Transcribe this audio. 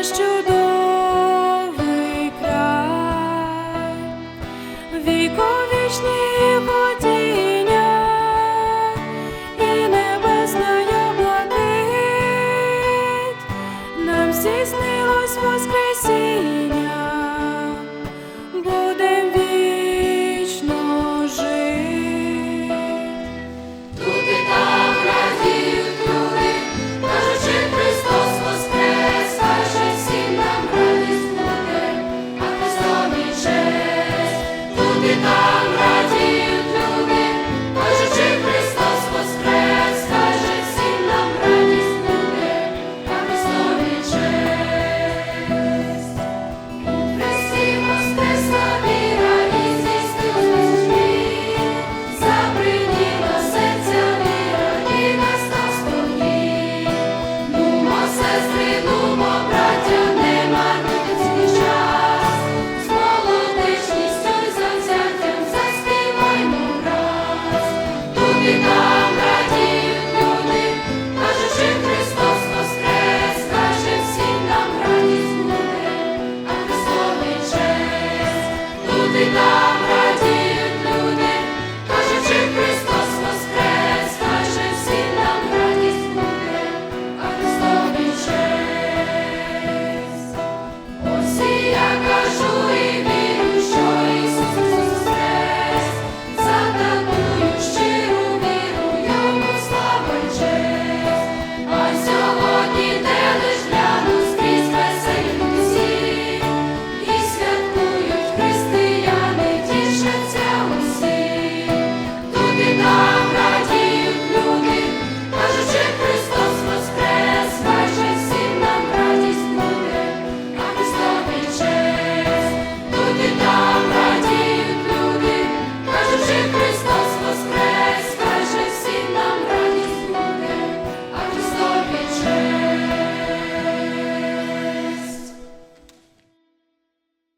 наш чудовий віковічні ходіння і небесна блакить, нам всі tonight. Ти